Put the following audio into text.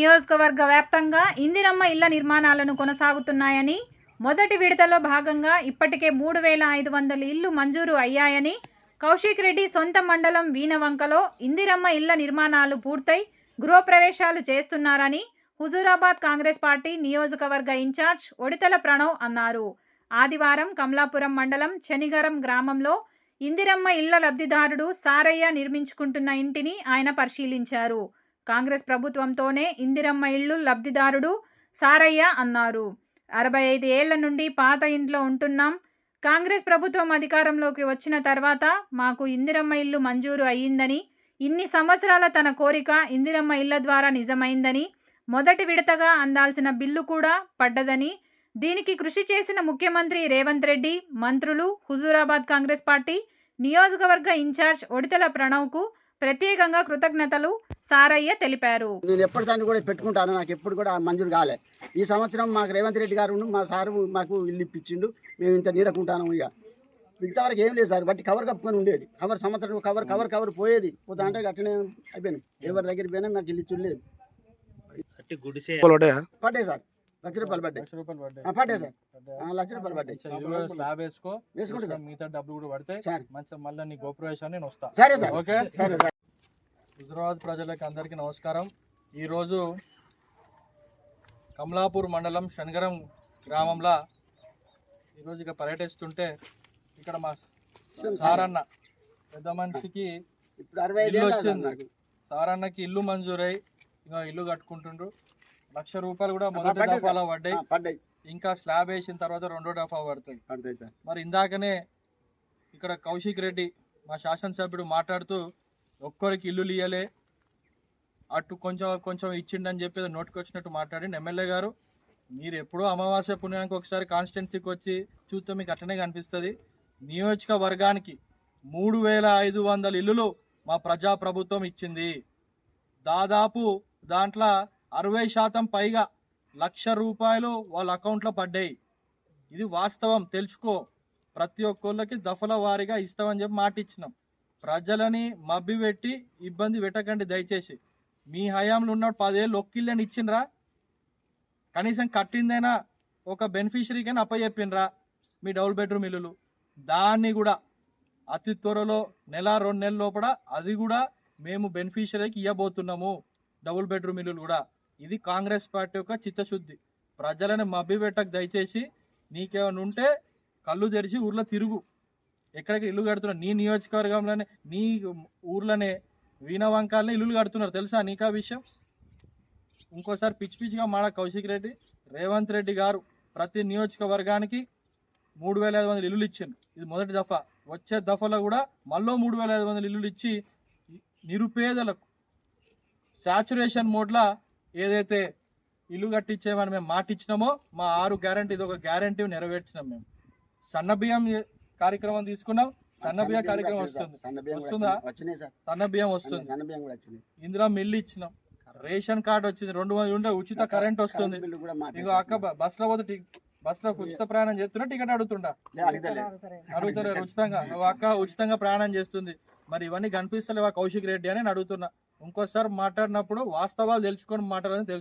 నియోజకవర్గ వ్యాప్తంగా ఇందిరమ్మ ఇళ్ళ నిర్మాణాలను కొనసాగుతున్నాయని మొదటి విడతలో భాగంగా ఇప్పటికే మూడు వేల ఐదు వందల ఇళ్ళు మంజూరు అయ్యాయని కౌశిక్ రెడ్డి సొంత మండలం వీణవంకలో ఇందిరమ్మ ఇళ్ళ నిర్మాణాలు పూర్తయి గృహప్రవేశాలు చేస్తున్నారని హుజూరాబాద్ కాంగ్రెస్ పార్టీ నియోజకవర్గ ఇన్ఛార్జ్ ఒడితల ప్రణవ్ అన్నారు. ఆదివారం కమలాపురం మండలం చెనిగరం గ్రామంలో ఇందిరమ్మ ఇళ్ళ లబ్ధిదారుడు సారయ్య నిర్మించుకుంటున్న ఇంటిని ఆయన పరిశీలించారు. కాంగ్రెస్ ప్రభుత్వంతోనే ఇందిరమ్మ ఇళ్ళు లబ్ధిదారుడు సారయ్య అన్నారు. అరవై ఐదు ఏళ్ళ నుండి పాత ఇంట్లో ఉంటున్నాం. కాంగ్రెస్ ప్రభుత్వం అధికారంలోకి వచ్చిన తర్వాత మాకు ఇందిరమ్మ ఇల్లు మంజూరు అయ్యిందని ఇన్ని సంవత్సరాల తన కోరిక ఇందిరమ్మ ఇళ్ళ ద్వారా నిజమైందని మొదటి విడతగా అందాల్సిన బిల్లు కూడా పడ్డదని దీనికి కృషి చేసిన ముఖ్యమంత్రి రేవంత్ రెడ్డి మంత్రులు హుజూరాబాద్ కాంగ్రెస్ పార్టీ నియోజకవర్గ ఇన్ఛార్జ్ ఒడితల ప్రణవ్కు ప్రత్యేకంగా కృతజ్ఞతలు సారయ్య తెలిపారు. నేను ఎప్పటి సార్లు కూడా పెట్టుకుంటాను నాకు ఎప్పుడు కూడా మంజూరు కాలే. ఈ సంవత్సరం మాకు రేవంత్ రెడ్డి గారు మా సారు మాకు ఇల్లు ఇప్పించిండు మేము ఇంత నీడకుంటాను ఇక. ఇంతవరకు ఏం లేదు సార్ బట్టి కవర్ కప్పుకొని ఉండేది. కవర్ సంవత్సరం కవర్ కవర్ కవర్ పోయేది. పోతా అంటే అట్టనే అయిపోయింది ఎవరి దగ్గర పోయినా మాకు ఇల్లు ఇచ్చుడు లేదు. అట్టి గుడిసే పడ్డాయి సార్. లక్ష రూపాయలు పడ్డాయి. లక్ష రూపాయలు పడ్డాయి. ఆ, పడ్డాయి సార్. ఆ, లక్ష రూపాయలు పడ్డాయి. స్లాబ్ వేసుకో. వేసుకుంటా సార్. మిగతా డబ్బులు కూడా పడతాయి మంచిగా మళ్ళీ నీ గోప్రవేశాన్ని నేను వస్తా. సరే సార్. ఓకే? సరే సార్. హుజరాబాద్ ప్రజలకి అందరికీ నమస్కారం. ఈరోజు కమలాపూర్ మండలం శనగరం గ్రామంలో ఈరోజు ఇక పర్యటిస్తుంటే ఇక్కడ మా సారన్న పెద్ద మనిషికి ఇప్పుడు ఇల్లు ఏళ్ళు వచ్చింది. నాకు. సారన్నకి ఇల్లు మంజూరై ఇంకా ఇల్లు కట్టుకుంటుండ్రు. లక్ష రూపాయలు కూడా మొదటి దఫాలో పడ్డాయి. పడ్డాయి. ఇంకా స్లాబ్ వేసిన తర్వాత రెండో పడుతుంది పడతాయి. సార్. మరి ఇందాకనే ఇక్కడ కౌశిక్ రెడ్డి మా శాసనసభ్యుడు మాట్లాడుతూ ఒక్కరికి ఇల్లు ఇయ్యలే అటు కొంచెం కొంచెం ఇచ్చిండని చెప్పి నోటికి వచ్చినట్టు మాట్లాడి ఎమ్మెల్యే గారు. మీరు ఎప్పుడూ అమావాస్య పుణ్యానికి ఒకసారి కాన్స్టిట్యున్సీకి వచ్చి చూస్తే మీకు అట్లనే కనిపిస్తుంది. నియోజకవర్గానికి మూడు వేల ఐదు వందల ఇల్లులు మా ప్రజా ప్రభుత్వం ఇచ్చింది. దాదాపు దాంట్లో అరవై శాతం పైగా లక్ష రూపాయలు వాళ్ళ అకౌంట్లో పడ్డాయి. ఇది వాస్తవం. తెలుసుకో. ప్రతి ఒక్కళ్ళకి దఫల వారీగా ఇస్తామని చెప్పి మాట ఇచ్చినాం. ప్రజలని మబ్బి పెట్టి ఇబ్బంది పెట్టకండి దయచేసి. మీ హయాంలో ఉన్న పదేళ్ళు ఒక్కిళ్ళని ఇచ్చిండ్రా? కనీసం కట్టిందైనా ఒక బెనిఫిషరీకైనా అప్పచెప్పిండ్రా మీ డబుల్ బెడ్రూమ్ ఇల్లులు? దాన్ని కూడా అతి త్వరలో నెల రెండు నెలల లోపల అది కూడా మేము బెనిఫిషరీకి ఇవ్వబోతున్నాము డబుల్ బెడ్రూమ్ ఇల్లులు కూడా. ఇది కాంగ్రెస్ పార్టీ యొక్క చిత్తశుద్ధి. ప్రజలను మభ్యపెట్టకు దయచేసి నీకేమైనా ఉంటే కళ్ళు తెరిచి ఊర్లో తిరుగు. ఎక్కడికి ఇల్లు కడుతున్నారు? నీ నియోజకవర్గంలోనే నీ ఊర్లోనే వీణవంకాలనే ఇల్లులు కడుతున్నారు. తెలుసా నీకా విషయం? ఇంకోసారి పిచ్చి పిచ్చిగా మాడ కౌశిక్ రెడ్డి రేవంత్ రెడ్డి గారు ప్రతి నియోజకవర్గానికి మూడు వేల ఐదు వందల ఇల్లులు ఇచ్చిండు ఇది మొదటి దఫా. వచ్చే దఫలో కూడా మళ్ళీ మూడు వేల ఐదు వందల ఇల్లులు ఇచ్చి నిరుపేదలకు సాచురేషన్ మోడ్లా ఏదైతే ఇల్లు కట్టించేమని మేము మాట ఇచ్చినామో మా ఆరు గ్యారంటీ ఇది ఒక గ్యారంటీ నెరవేర్చినాం మేము. సన్న బియ్యం కార్యక్రమం తీసుకున్నాం సన్న బియ్యం కార్యక్రమం వస్తుంది. సన్న బియ్యం కూడా వస్తుందా? సన్న బియ్యం వస్తుంది ఇందిరా మిల్లు ఇచ్చినాం. రేషన్ కార్డు వచ్చింది. రెండు వందలు ఉంటే ఉచిత కరెంట్ వస్తుంది. ఇగో అక్క బ- బస్సులో పోతే టి- బస్సులో ఉచిత ప్రయాణం చేస్తున్నా టికెట్ అడుగుతుండా? లే. అడుగుతారు ఉచితంగా. అక్క ఉచితంగా ప్రయాణం చేస్తుంది. మరి ఇవన్నీ కనిపిస్తలేవా కౌశిక్ రెడ్డి అని నేను అడుగుతున్నా. ఇంకోసారి మాట్లాడినప్పుడు వాస్తవాలు తెలుసుకొని మాట్లాడాలని తెలుసు